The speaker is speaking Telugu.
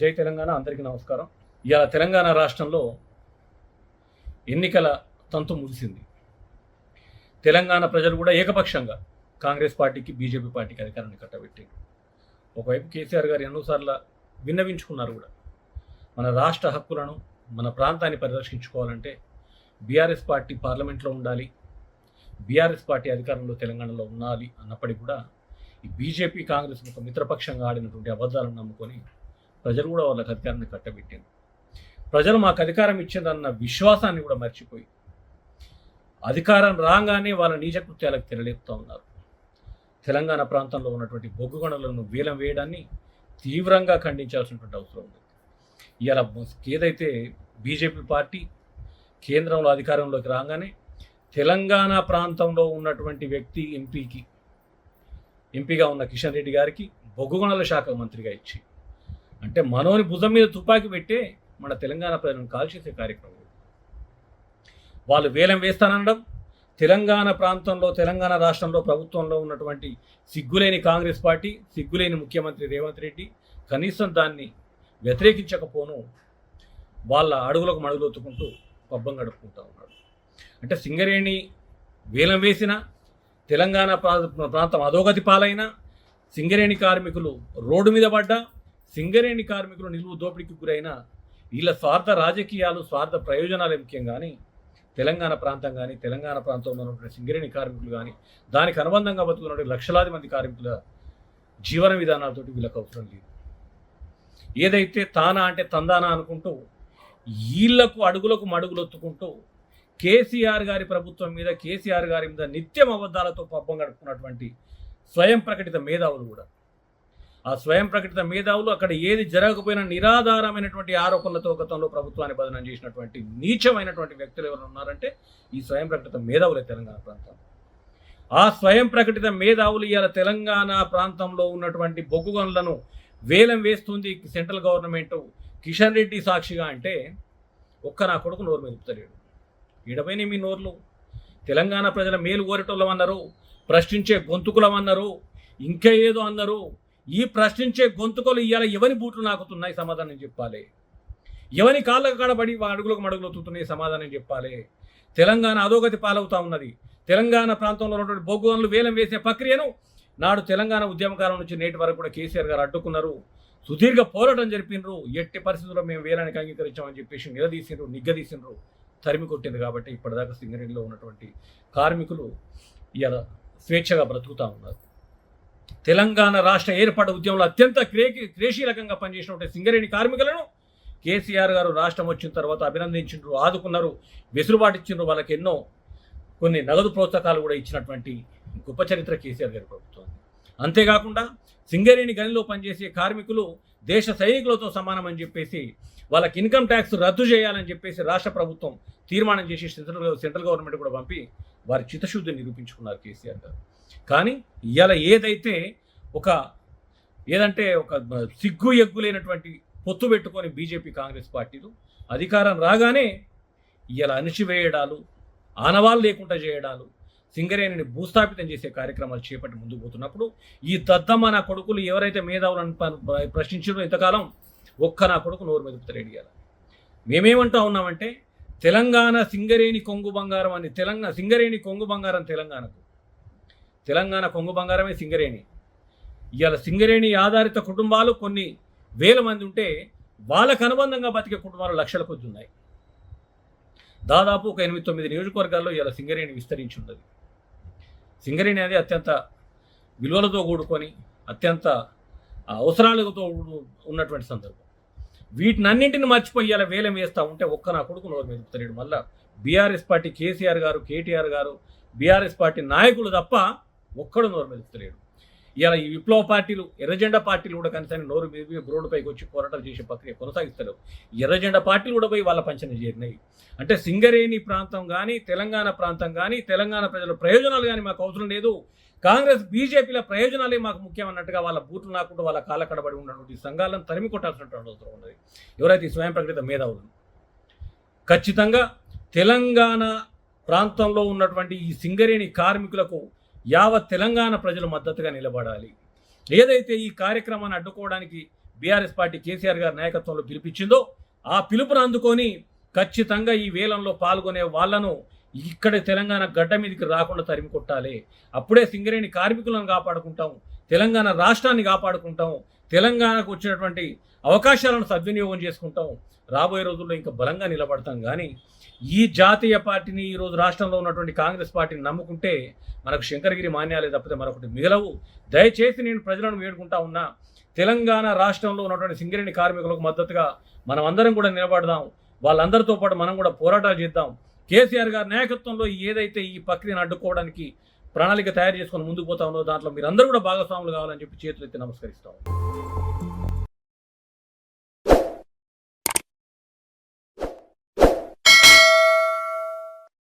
జై తెలంగాణ అందరికీ నమస్కారం. ఇవాళ తెలంగాణ రాష్ట్రంలో ఎన్నికల తంతు ముగిసింది. తెలంగాణ ప్రజలు కూడా ఏకపక్షంగా కాంగ్రెస్ పార్టీకి బీజేపీ పార్టీకి అధికారాన్ని కట్టబెట్టారు ఒకవైపు కేసీఆర్ గారు ఎన్నోసార్లు విన్నవించుకున్నారు కూడా. మన రాష్ట్ర హక్కులను మన ప్రాంతాన్ని పరిరక్షించుకోవాలంటే బీఆర్ఎస్ పార్టీ పార్లమెంట్లో ఉండాలి. బీఆర్ఎస్ పార్టీ అధికారంలో తెలంగాణలో ఉండాలి అన్నప్పటికీ కూడా ఈ బీజేపీ కాంగ్రెస్ ఒక మిత్రపక్షంగా ఆడినటువంటి అబద్ధాలను నమ్ముకొని ప్రజలు కూడా వాళ్ళకి అధికారాన్ని కట్టబెట్టింది ప్రజలు మాకు అధికారం ఇచ్చిందన్న విశ్వాసాన్ని కూడా మర్చిపోయి అధికారం రాగానే వాళ్ళ నీచకృత్యాలకు తెరలేపుతూ ఉన్నారు. తెలంగాణ ప్రాంతంలో ఉన్నటువంటి బొగ్గు గనులను వేలం వేయడాన్ని తీవ్రంగా ఖండించాల్సినటువంటి అవసరం ఉంది. ఇవాళ ఏదైతే బీజేపీ పార్టీ కేంద్రంలో అధికారంలోకి రాగానే తెలంగాణ ప్రాంతంలో ఉన్నటువంటి వ్యక్తి ఎంపీకి ఎంపీగా ఉన్న కిషన్ రెడ్డి గారికి బొగ్గుగొనల శాఖ మంత్రిగా ఇచ్చి అంటే మనోని భుజం మీద తుపాకీ పెట్టి మన తెలంగాణ ప్రజలను కాల్చేసే కార్యక్రమం వాళ్ళు వేలం వేస్తానడం తెలంగాణ ప్రాంతంలో తెలంగాణ రాష్ట్రంలో ప్రభుత్వంలో ఉన్నటువంటి సిగ్గులేని కాంగ్రెస్ పార్టీ సిగ్గులేని ముఖ్యమంత్రి రేవంత్ రెడ్డి కనీసం దాన్ని వ్యతిరేకించకపోను వాళ్ళ అడుగులకు మడుగులొత్తుకుంటూ పబ్బం గడుపుకుంటూ ఉన్నాడు. అంటే సింగరేణి వేలం వేసిన తెలంగాణ ప్రా- ప్రాంతం అధోగతి పాలైన సింగరేణి కార్మికులు రోడ్డు మీద పడ్డా సింగరేణి కార్మికులు నిలువు దోపిడీకి గురైన వీళ్ళ స్వార్థ రాజకీయాలు స్వార్థ ప్రయోజనాలు ముఖ్యం కానీ తెలంగాణ ప్రాంతం కానీ తెలంగాణ ప్రాంతంలో ఉన్నటువంటి సింగరేణి కార్మికులు కానీ దానికి అనుబంధంగా బతుకున్నటువంటి లక్షలాది మంది కార్మికుల జీవన విధానాలతోటి వీళ్ళకి అవసరం లేదు. ఏదైతే తానా అంటే తందానా అనుకుంటూ వీళ్ళకు అడుగులకు మడుగులొత్తుకుంటూ కేసీఆర్ గారి ప్రభుత్వం మీద కేసీఆర్ గారి మీద నిత్యం అబద్ధాలతో పబ్బం గడుపుకున్నటువంటి స్వయం ప్రకటిత మేధావులు కూడా ఆ స్వయం ప్రకటిత మేధావులు అక్కడ ఏది జరగకపోయినా నిరాధారమైనటువంటి ఆరోపణలతో గతంలో ప్రభుత్వాన్ని బదనం చేసినటువంటి నీచమైనటువంటి వ్యక్తులు ఎవరు ఉన్నారంటే ఈ స్వయం ప్రకటిత మేధావులే తెలంగాణ ప్రాంతం ఆ స్వయం ప్రకటిత మేధావులు ఇవాళ తెలంగాణ ప్రాంతంలో ఉన్నటువంటి బొగ్గు గనులను వేలం వేస్తుంది సెంట్రల్ గవర్నమెంట్. కిషన్ రెడ్డి సాక్షిగా అంటే ఒక్క నా కొడుకు నోరు మెలుపుతలేడు ఈడపైన మీ నోర్లు. తెలంగాణ ప్రజల మేలు కోరేటోళ్ళం అన్నారు ప్రశ్నించే గొంతుకులం అన్నారు ఇంకా ఏదో అన్నారు. ఈ ప్రశ్నించే గొంతుకలు ఇవాళ ఎవని బూట్లు నాకుతున్నాయి సమాధానం చెప్పాలి? ఎవని కాళ్ళకు కడబడి అడుగులకు మడుగులు తూతున్నాయి సమాధానం చెప్పాలి? తెలంగాణ అధోగతి పాలవుతా ఉన్నది. తెలంగాణ ప్రాంతంలో ఉన్నటువంటి బొగ్గు వేలం వేసే ప్రక్రియను నాడు తెలంగాణ ఉద్యమకాలం నుంచి నేటి వరకు కూడా కేసీఆర్ గారు అడ్డుకున్నారు. సుదీర్ఘ పోరాటం జరిపినరు. ఎట్టి పరిస్థితుల్లో మేము వేలానికి అంగీకరించామని చెప్పేసి నిలదీసినరు నిగ్గదీసినరు తరిమి కొట్టింది కాబట్టి ఇప్పటిదాకా సింగరేణిలో ఉన్నటువంటి కార్మికులు ఇలా స్వేచ్ఛగా బ్రతుకుతూ ఉన్నారు. తెలంగాణ రాష్ట్ర ఏర్పాటు ఉద్యమంలో అత్యంత క్రే క్రియాశీలకంగా పనిచేసినటువంటి సింగరేణి కార్మికులను కేసీఆర్ గారు రాష్ట్రం వచ్చిన తర్వాత అభినందించిండ్రు ఆదుకున్నారు వెసులుబాటు ఇచ్చిండ్రు వాళ్ళకి ఎన్నో కొన్ని నగదు ప్రోత్సాహాలు కూడా ఇచ్చినటువంటి గొప్ప చరిత్ర కేసీఆర్ గారి ప్రభుత్వం. అంతేకాకుండా సింగరేణి గనిలో పనిచేసే కార్మికులు దేశ సైనికులతో సమానమని చెప్పేసి వాళ్ళకి ఇన్కమ్ ట్యాక్స్ రద్దు చేయాలని చెప్పేసి రాష్ట్ర ప్రభుత్వం తీర్మానం చేసి సెంట్రల్ సెంట్రల్ గవర్నమెంట్ కూడా పంపి వారి చిత్తశుద్ధిని నిరూపించుకున్నారు కేసీఆర్ గారు. కానీ ఇవాళ ఏదైతే ఒక ఏదంటే ఒక సిగ్గు ఎగ్గు లేనటువంటి పొత్తు పెట్టుకొని బీజేపీ కాంగ్రెస్ పార్టీలు అధికారం రాగానే ఇలా అణిచివేయడాలు ఆనవాళ్ళు లేకుండా చేయడాలు సింగరేణిని భూస్థాపితం చేసే కార్యక్రమాలు చేపట్టి ముందుకు పోతున్నప్పుడు ఈ దద్దమ్మ నా కొడుకులు ఎవరైతే మేధావులను ప- ప్రశ్నించారో ఇంతకాలం ఒక్క నా కొడుకు నోరు మెదుపుతారు ఇవాళ మేమేమంటా ఉన్నామంటే తెలంగాణ సింగరేణి కొంగు బంగారం అని తెలంగాణ సింగరేణి కొంగు బంగారం తెలంగాణకు తెలంగాణ కొంగు బంగారమే సింగరేణి. ఇవాళ సింగరేణి ఆధారిత కుటుంబాలు కొన్ని వేల మంది ఉంటే వాళ్ళకు అనుబంధంగా బతికే కుటుంబాలు లక్షల కొద్ది ఉన్నాయి. దాదాపు ఒక ఎనిమిది తొమ్మిది నియోజకవర్గాల్లో ఇవాళ సింగరేణి విస్తరించి ఉన్నది. సింగరేణి అనేది అత్యంత విలువలతో కూడుకొని అత్యంత అవసరాలతో ఉన్నటువంటి సందర్భం. వీటినన్నింటిని మర్చిపోయి ఇలా వేలం వేస్తూ ఉంటే ఒక్క నా కొడుకు నోరు తెలియడం వల్ల బీఆర్ఎస్ పార్టీ కేసీఆర్ గారు కేటీఆర్ గారు బీఆర్ఎస్ పార్టీ నాయకులు తప్ప ఒక్కడు నోరు మెదుపుతలేడు. ఇలా ఈ విప్లవ పార్టీలు ఎర్రజెండా పార్టీలు కూడా కనీసం నోరు మీద రోడ్డుపైకి వచ్చి పోరాటాలు చేసే ప్రక్రియ కొనసాగిస్తారు ఎర్రజెండా పార్టీలు కూడా పోయి వాళ్ళ పంచన చేరినాయి. అంటే సింగరేణి ప్రాంతం కానీ తెలంగాణ ప్రాంతం కానీ తెలంగాణ ప్రజల ప్రయోజనాలు కానీ మాకు అవసరం లేదు. కాంగ్రెస్ బీజేపీల ప్రయోజనాలే మాకు ముఖ్యం అన్నట్టుగా వాళ్ళ బూట్లు నాకుండా వాళ్ళ కాళ్ళ కడబడి ఉన్నటువంటి సంఘాలను తరిమి కొట్టాల్సినటువంటి అవసరం ఉన్నది. ఎవరైతే ఈ స్వయం ప్రకటిత మేధావులు? ఖచ్చితంగా తెలంగాణ ప్రాంతంలో ఉన్నటువంటి ఈ సింగరేణి కార్మికులకు యావత్ తెలంగాణ ప్రజలు మద్దతుగా నిలబడాలి. ఏదైతే ఈ కార్యక్రమాన్ని అడ్డుకోవడానికి బీఆర్ఎస్ పార్టీ కేసీఆర్ గారి నాయకత్వంలో పిలిపించిందో ఆ పిలుపును అందుకొని ఖచ్చితంగా ఈ వేలంలో పాల్గొనే వాళ్ళను ఇక్కడ తెలంగాణ గడ్డ మీదకి రాకుండా తరిమి కొట్టాలి అప్పుడే సింగరేణి కార్మికులను కాపాడుకుంటాం. తెలంగాణ రాష్ట్రాన్ని కాపాడుకుంటాం తెలంగాణకు వచ్చినటువంటి అవకాశాలను సద్వినియోగం చేసుకుంటాం రాబోయే రోజుల్లో ఇంకా బలంగా నిలబడతాం. కానీ ఈ జాతీయ పార్టీని ఈరోజు రాష్ట్రంలో ఉన్నటువంటి కాంగ్రెస్ పార్టీని నమ్ముకుంటే మనకు శంకరగిరి మాన్యాలే తప్పితే మరొకటి మిగలవు. దయచేసి నేను ప్రజలను వేడుకుంటా ఉన్నా తెలంగాణ రాష్ట్రంలో ఉన్నటువంటి సింగరేణి కార్మికులకు మద్దతుగా మనం అందరం కూడా నిలబడదాం. వాళ్ళందరితో పాటు మనం కూడా పోరాటాలు చేద్దాం. కేసీఆర్ గారి నాయకత్వంలో ఏదైతే ఈ ప్రక్రియను అడ్డుకోవడానికి ప్రణాళిక తయారు చేసుకొని ముందుకు పోతా ఉన్నదో దాంట్లో మీరందరూ కూడా భాగస్వాములు కావాలని చెప్పి చేతులెత్తి నమస్కరిస్తాం